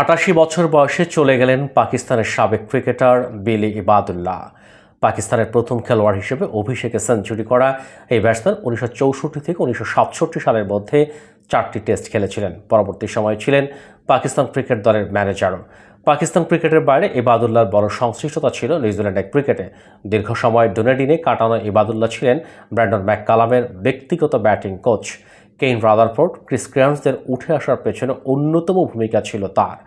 আটাশি বছর বয়সে চলে গেলেন পাকিস্তানের সাবেক ক্রিকেটার বিলি ইবাদুল্লাহ। পাকিস্তানের প্রথম খেলোয়াড় হিসেবে অভিষেকে সেঞ্চুরি করা এই ব্যাটসম্যান উনিশশো চৌষট্টি থেকে উনিশশো সাতষট্টি সালের মধ্যে চারটি টেস্ট খেলেছিলেন। পরবর্তী সময়ে ছিলেন পাকিস্তান ক্রিকেট দলের ম্যানেজারও পাকিস্তান ক্রিকেটের বাইরে ইবাদুল্লাহর বড় সংশ্লিষ্টতা ছিল নিউজিল্যান্ডের ক্রিকেটে। দীর্ঘ সময় ডোনেডিনে কাটানো ইবাদুল্লাহ ছিলেন ব্র্যান্ডন ম্যাককালামের ব্যক্তিগত batting coach. Ken Rutherford, Chris ক্রিয়ান্সদের উঠে আসার পেছনে অন্যতম ভূমিকা ছিল তার।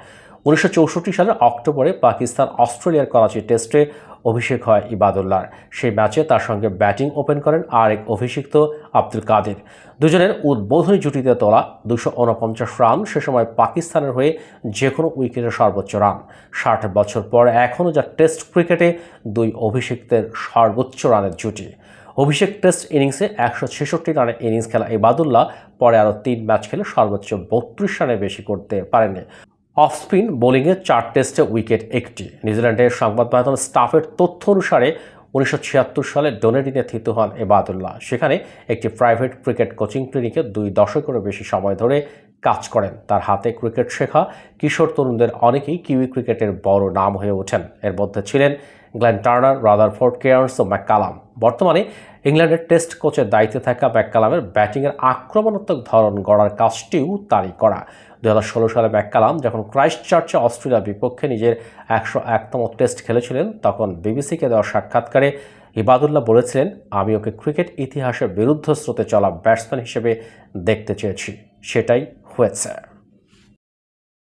উনিশশো চৌষট্টি সালের অক্টোবরে পাকিস্তান অস্ট্রেলিয়ার করাচি টেস্টে অভিষেক হয় ইবাদুল্লাহর। সেই ম্যাচে তার সঙ্গে ব্যাটিং ওপেন করেন আরেক অভিষিক্ত আব্দুল কাদের। দুজনের উদ্বোধনী জুটিতে তোলা দুশো উনপঞ্চাশ রান সে সময় পাকিস্তানের হয়ে যে কোনো উইকেটের সর্বোচ্চ রান। ষাট বছর পর এখনও যা টেস্ট ক্রিকেটে দুই অভিষিক্তের সর্বোচ্চ রানের জুটি। অভিষেক টেস্ট ইনিংসে একশো ছেষট্টি রানের ইনিংস খেলা ইবাদুল্লাহ, পরে আরও তিন ম্যাচ খেলে সর্বোচ্চ বত্রিশ রানে বেশি করতে পারেননি। অফ স্পিন বোলিংয়ে চার টেস্টে উইকেট একটি। নিউজিল্যান্ডের সংবাদ মাধ্যম স্টাফের তথ্য অনুসারে উনিশশো ছিয়াত্তর সালে ডোনেডিনে থিত হন এবাদুল্লাহ সেখানে একটি প্রাইভেট ক্রিকেট কোচিং ক্লিনিকে দুই দশকেরও বেশি সময় ধরে কাজ করেন। তার হাতে ক্রিকেট শেখা কিশোর তরুণদের অনেকেই কিউই ক্রিকেটের বড় নাম হয়ে ওঠেন। এর মধ্যে ছিলেন গ্ল্যান টার্নার রাদার রাদারফোর্ড, কেয়ার্স ও ম্যাককালাম। বর্তমানে ইংল্যান্ডের টেস্ট কোচের দায়িত্বে থাকা ম্যাককালামের ব্যাটিংয়ের আক্রমণাত্মক ধরন গড়ার কাজটিও তারই করা। দু হাজার ষোলো সালে ম্যাককালাম যখন ক্রাইস্ট চার্চে অস্ট্রেলিয়ার বিপক্ষে নিজের একশো একতম টেস্ট খেলেছিলেন, তখন বিবিসিকে দেওয়া সাক্ষাৎকারে ইবাদুল্লাহ বলেছিলেন, আমি ওকে ক্রিকেট ইতিহাসের বিরুদ্ধ স্রোতে চলা ব্যাটসম্যান হিসেবে দেখতে চেয়েছি। সেটাই হয়েছে।